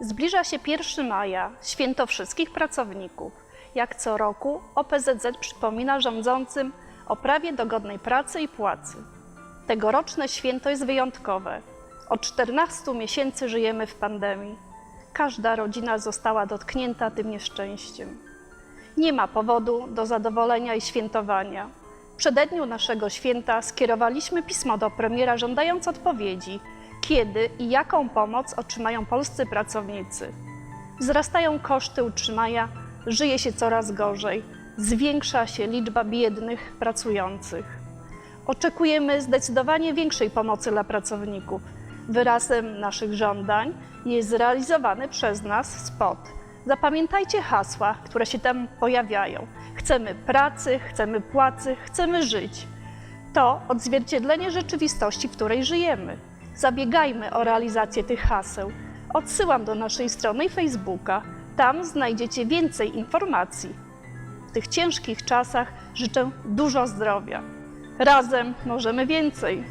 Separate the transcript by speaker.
Speaker 1: Zbliża się 1 maja, święto wszystkich pracowników. Jak co roku OPZZ przypomina rządzącym o prawie do godnej pracy i płacy. Tegoroczne święto jest wyjątkowe. Od 14 miesięcy żyjemy w pandemii. Każda rodzina została dotknięta tym nieszczęściem. Nie ma powodu do zadowolenia i świętowania. W przededniu naszego święta skierowaliśmy pismo do premiera żądając odpowiedzi, kiedy i jaką pomoc otrzymają polscy pracownicy. Wzrastają koszty utrzymania, żyje się coraz gorzej, zwiększa się liczba biednych pracujących. Oczekujemy zdecydowanie większej pomocy dla pracowników. Wyrazem naszych żądań jest zrealizowany przez nas spot. Zapamiętajcie hasła, które się tam pojawiają. Chcemy pracy, chcemy płacy, chcemy żyć. To odzwierciedlenie rzeczywistości, w której żyjemy. Zabiegajmy o realizację tych haseł. Odsyłam do naszej strony Facebooka. Tam znajdziecie więcej informacji. W tych ciężkich czasach życzę dużo zdrowia. Razem możemy więcej.